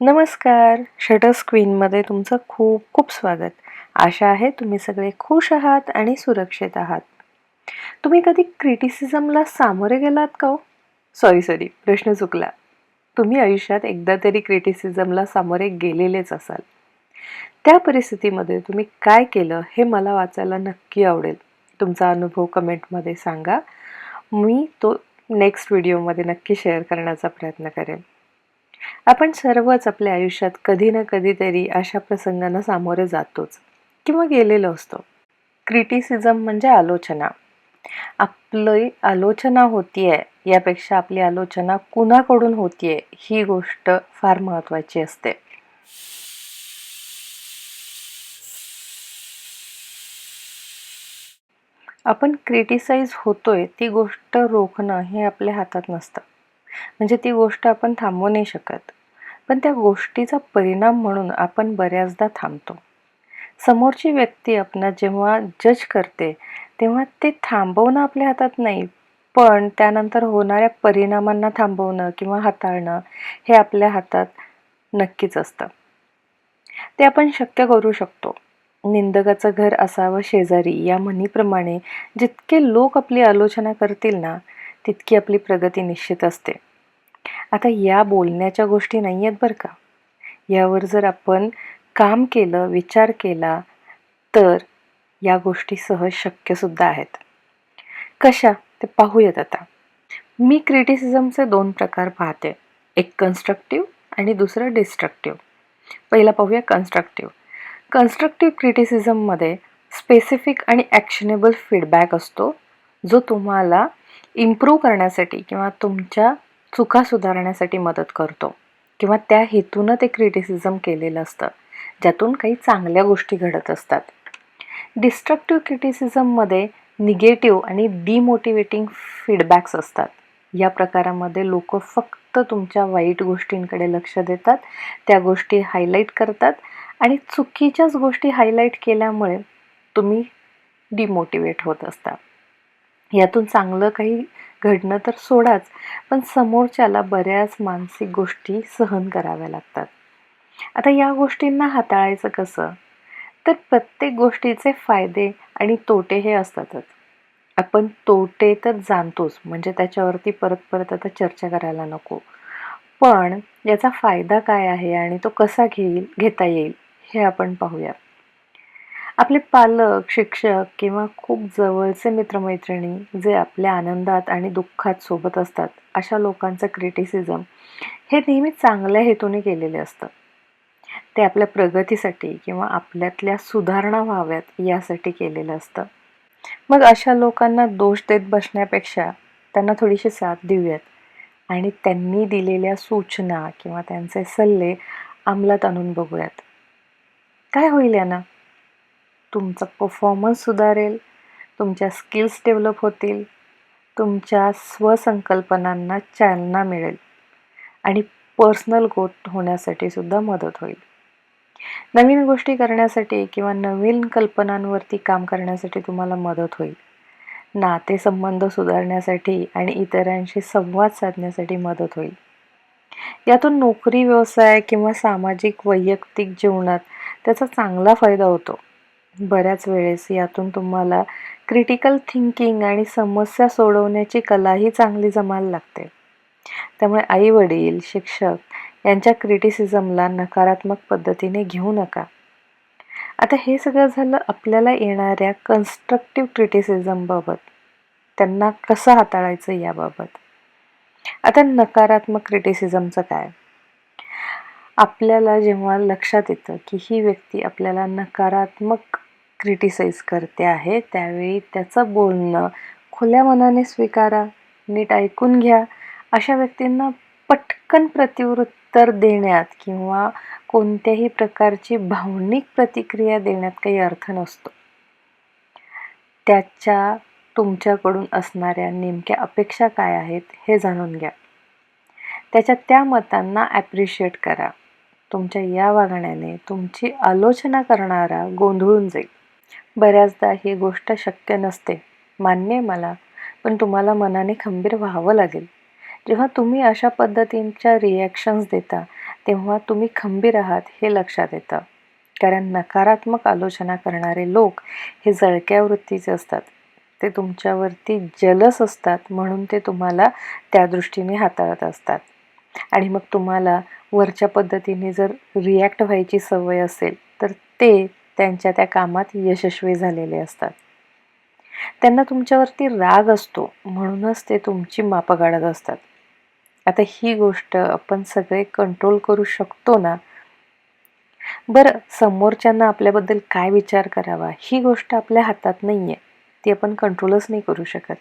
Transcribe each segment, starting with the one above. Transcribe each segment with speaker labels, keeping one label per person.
Speaker 1: नमस्कार. शटर्स क्वीनमध्ये तुमचं खूप खूप स्वागत. आशा आहे तुम्ही सगळे खुश आहात आणि सुरक्षित आहात. तुम्ही कधी क्रिटिसिझमला सामोरे गेलात का हो? सॉरी सॉरी प्रश्न चुकला. तुम्ही आयुष्यात एकदा तरी क्रिटिसिझमला सामोरे गेलेलेच असाल. त्या परिस्थितीमध्ये तुम्ही काय केलं हे मला वाचायला नक्की आवडेल. तुमचा अनुभव कमेंटमध्ये सांगा. मी तो नेक्स्ट व्हिडिओमध्ये नक्की शेअर करण्याचा प्रयत्न करेन. आपण सर्वच आपल्या आयुष्यात कधी ना कधीतरी अशा प्रसंगांना सामोरे जातोच किंवा गेलेलो असतो. क्रिटिसिझम म्हणजे आलोचना. आपली आलोचना होतीये यापेक्षा आपली आलोचना कुणाकडून होतीये ही गोष्ट फार महत्त्वाची असते. आपण क्रिटिसाइज होतोय ती गोष्ट रोखणं हे आपल्या हातात नसतं. म्हणजे ती गोष्ट आपण थांबवू नाही शकत. पण त्या गोष्टीचा परिणाम म्हणून आपण बऱ्याचदा थांबतो. समोरची व्यक्ती आपण जेव्हा जज करते तेव्हा ते थांबवणं आपल्या हातात नाही. पण त्यानंतर होणाऱ्या परिणामांना थांबवणं किंवा हाताळणं हे आपल्या हातात नक्कीच असतं. ते आपण शक्य करू शकतो. निंदकाचं घर असावं शेजारी या म्हणीप्रमाणे जितके लोक आपली आलोचना करतील ना तितकी आपली प्रगती निश्चित असते. आता या बोलण्याच्या गोष्टी नाही आहेत बरं का. यावर जर आपण काम केलं विचार केला तर या गोष्टी सहज शक्यसुद्धा आहेत. कशा? ते पाहूयात आता. मी क्रिटिसिझमचे दोन प्रकार पाहते. एक कन्स्ट्रक्टिव्ह आणि दुसरं डिस्ट्रक्टिव्ह पहिला पाहूया कन्स्ट्रक्टिव्ह कन्स्ट्रक्टिव्ह क्रिटिसिझममध्ये स्पेसिफिक आणि ॲक्शनेबल फीडबॅक असतो जो तुम्हाला इम्प्रूव्ह करण्यासाठी किंवा तुमच्या चुका सुधारण्यासाठी मदत करतो किंवा त्या हेतूनं ते क्रिटिसिझम केलेलं असतं ज्यातून काही चांगल्या गोष्टी घडत असतात. डिस्ट्रक्टिव्ह क्रिटिसिझममध्ये निगेटिव्ह आणि डिमोटिवेटिंग फीडबॅक्स असतात. या प्रकारामध्ये लोक फक्त तुमच्या वाईट गोष्टींकडे लक्ष देतात त्या गोष्टी हायलाईट करतात आणि चुकीच्याच गोष्टी हायलाईट केल्यामुळे तुम्ही डिमोटिवेट होत असता. यातून चांगलं काही घडणं तर सोडाच पण समोरच्याला बऱ्याच मानसिक गोष्टी सहन कराव्या लागतात. आता या गोष्टींना हाताळायचं कसं? तर प्रत्येक गोष्टीचे फायदे आणि तोटे हे असतातच. आपण तोटे तर जाणतोच म्हणजे त्याच्यावरती परत परत आता चर्चा करायला नको. पण याचा फायदा काय आहे आणि तो कसा घेईल घेता येईल हे आपण पाहूया आपले पालक शिक्षक किंवा खूप जवळचे मित्रमैत्रिणी जे आपल्या आनंदात आणि दुःखात सोबत असतात अशा लोकांचं क्रिटिसिझम हे नेहमी चांगल्या हेतूने केलेले असतं. ते आपल्या प्रगतीसाठी किंवा आपल्यातल्या सुधारणा व्हाव्यात यासाठी केलेलं असतं. मग अशा लोकांना दोष देत बसण्यापेक्षा त्यांना थोडीशी साथ देऊयात. आणि त्यांनी दिलेल्या सूचना किंवा त्यांचे सल्ले अंमलात आणून बघूयात. काय होईल यानं? तुमचा परफॉर्मन्स सुधारेल तुमच्या स्किल्स डेव्हलप होतील तुमच्या स्वसंकल्पनांना चालना मिळेल आणि पर्सनल ग्रोथ होण्यासाठी सुद्धा मदत होईल. नवीन गोष्टी करण्यासाठी किंवा नवीन कल्पनांवरती काम करण्यासाठी तुम्हाला मदत होईल. नातेसंबंध सुधारण्यासाठी आणि इतरांशी संवाद साधण्यासाठी मदत होईल. यातून नोकरी व्यवसाय किंवा सामाजिक वैयक्तिक जीवनात त्याचा चांगला फायदा होतो. बऱ्याच वेळेस यातून तुम्हाला क्रिटिकल थिंकिंग आणि समस्या सोडवण्याची कलाही चांगली जमायला लागते. त्यामुळे आई वडील शिक्षक यांच्या क्रिटिसिझमला नकारात्मक पद्धतीने घेऊ नका. आता हे सगळं झालं आपल्याला येणाऱ्या कन्स्ट्रक्टिव्ह क्रिटिसिझमबाबत त्यांना कसं हाताळायचं याबाबत. आता नकारात्मक क्रिटिसिझमचं काय? आपल्याला जेव्हा लक्षात येतं की ही व्यक्ती आपल्याला नकारात्मक क्रिटिसाइज करते आहे त्यावेळी त्याचं बोलणं खुल्या मनाने स्वीकारा नीट ऐकून घ्या. अशा व्यक्तींना पटकन प्रतिउत्तर देण्यात किंवा कोणत्याही प्रकारची भावनिक प्रतिक्रिया देण्यात काही अर्थ नसतो. त्याच्या तुमच्याकडून असणाऱ्या नेमक्या अपेक्षा काय आहेत हे जाणून घ्या. त्याच्या त्या मतांना ॲप्रिशिएट करा. तुमच्या या वागण्याने तुमची आलोचना करणारा गोंधळून जाईल. बऱ्याचदा ही गोष्ट शक्य नसते. मान्य आहे मला. पण तुम्हाला मनाने खंबीर व्हावं लागेल. जेव्हा तुम्ही अशा पद्धतींच्या रिॲक्शन्स देता तेव्हा तुम्ही खंबीर आहात हे लक्षात येतं. कारण नकारात्मक आलोचना करणारे लोक हे जळक्या वृत्तीचे असतात. ते तुमच्यावरती जलस असतात म्हणून ते तुम्हाला त्या दृष्टीने हाताळत असतात. आणि मग तुम्हाला वरच्या पद्धतीने जर रिॲक्ट व्हायची सवय असेल तर ते त्यांच्या त्या कामात यशस्वी झालेले असतात. त्यांना तुमच्यावरती राग असतो म्हणूनच ते तुमची मापं काढत असतात. आता ही गोष्ट आपण सगळे कंट्रोल करू शकतो ना? बरं समोरच्यांना आपल्याबद्दल काय विचार करावा? ही गोष्ट आपल्या हातात नाही आहे ती आपण कंट्रोलच नाही करू शकत.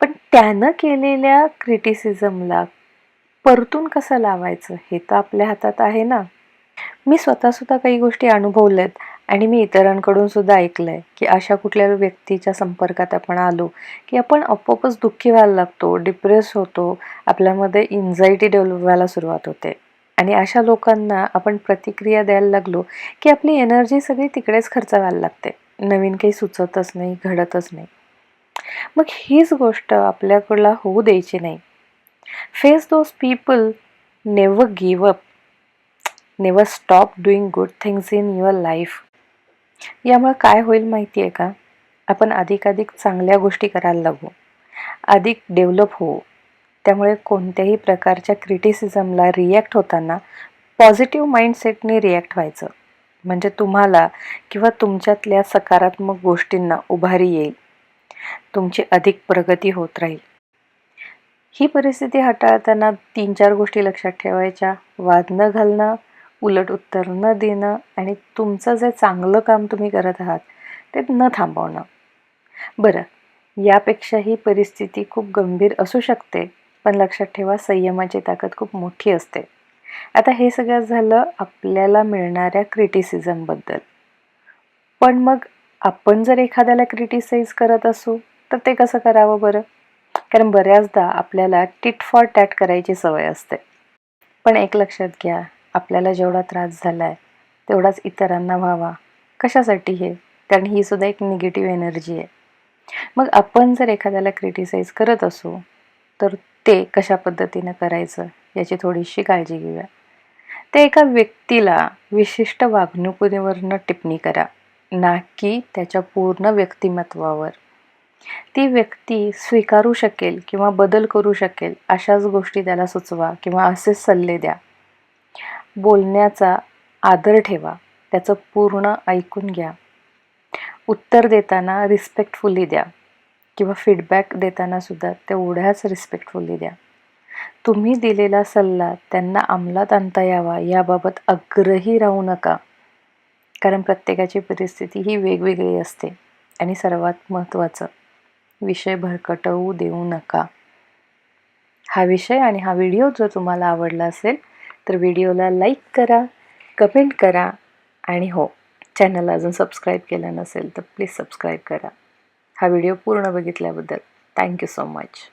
Speaker 1: पण त्यानं केलेल्या क्रिटिसिझमला परतून कसं लावायचं? हे तर आपल्या हातात आहे ना? मी स्वतःसुद्धा काही गोष्टी अनुभवल्यात. आणि मी इतरांकडून सुद्धा ऐकलं आहे की अशा कुठल्या व्यक्तीच्या संपर्कात आपण आलो की आपण आपोआपच दुःखी व्हायला लागतो डिप्रेस होतो आपल्यामध्ये इन्झायटी डेव्हलप व्हायला सुरुवात होते. आणि अशा लोकांना आपण प्रतिक्रिया द्यायला लागलो की आपली एनर्जी सगळी तिकडेच खर्च व्हायला लागते. नवीन काही सुचतच नाही घडतच नाही. मग हीच गोष्ट आपल्याकडला होऊ द्यायची नाही. Face those people never give up never stop doing good things in your life यामुळे काय होईल माहिती आहे का? आपण अधिकाधिक चांगल्या गोष्टी करायला लागू. अधिक डेव्हलप होऊ. त्यामुळे कोणत्याही प्रकारच्या क्रिटिसिझमला रिॲक्ट होताना पॉझिटिव्ह माइंडसेटने रिॲक्ट व्हायचं. म्हणजे तुम्हाला किंवा तुमच्यातल्या सकारात्मक गोष्टींना उभारी येईल. तुमची अधिक प्रगती होत राहील. ही परिस्थिती हाताळताना तीन चार गोष्टी लक्षात ठेवायच्या. वाद न घालणं उलट उत्तर न देणं आणि तुमचं जे चांगलं काम तुम्ही करत आहात ते न थांबवणं. बरं यापेक्षा ही परिस्थिती खूप गंभीर असू शकते पण लक्षात ठेवा संयमाची ताकद खूप मोठी असते. आता हे सगळं झालं आपल्याला मिळणाऱ्या क्रिटिसिझमबद्दल. पण मग आपण जर एखाद्याला क्रिटिसाइज करत असू तर ते कसं करावं बरं? कारण बऱ्याचदा आपल्याला टिट फॉर टॅट करायची सवय असते. पण एक लक्षात घ्या आपल्याला जेवढा त्रास झाला आहे तेवढाच इतरांना व्हावा. कशासाठी हे? कारण ही सुद्धा एक निगेटिव्ह एनर्जी आहे. मग आपण जर एखाद्याला क्रिटिसाइज करत असू तर ते कशा पद्धतीनं करायचं याची थोडीशी काळजी घेऊया. ते एका व्यक्तीला विशिष्ट वागणुकीवरनं टिप्पणी करा ना की त्याच्या पूर्ण व्यक्तिमत्वावर. ती व्यक्ती स्वीकारू शकेल किंवा बदल करू शकेल अशाच गोष्टी त्याला सुचवा किंवा असेच सल्ले द्या. बोलण्याचा आदर ठेवा त्याचं पूर्ण ऐकून घ्या. उत्तर देताना रिस्पेक्टफुली द्या किंवा फीडबॅक देताना सुद्धा तेवढ्याच रिस्पेक्टफुली द्या. तुम्ही दिलेला सल्ला त्यांना अंमलात आणता यावा याबाबत अग्रही राहू नका. कारण प्रत्येकाची परिस्थिती ही वेगवेगळी असते आणि सर्वात महत्त्वाचं विषय भरकटवू देऊ नका. हा विषय आणि हा व्हिडिओ जर तुम्हाला आवडला असेल तर व्हिडिओला लाईक करा कमेंट करा आणि हो चॅनलला अजून सबस्क्राईब केलं नसेल तर प्लीज सबस्क्राईब करा. हा व्हिडिओ पूर्ण बघितल्याबद्दल थँक्यू सो मच.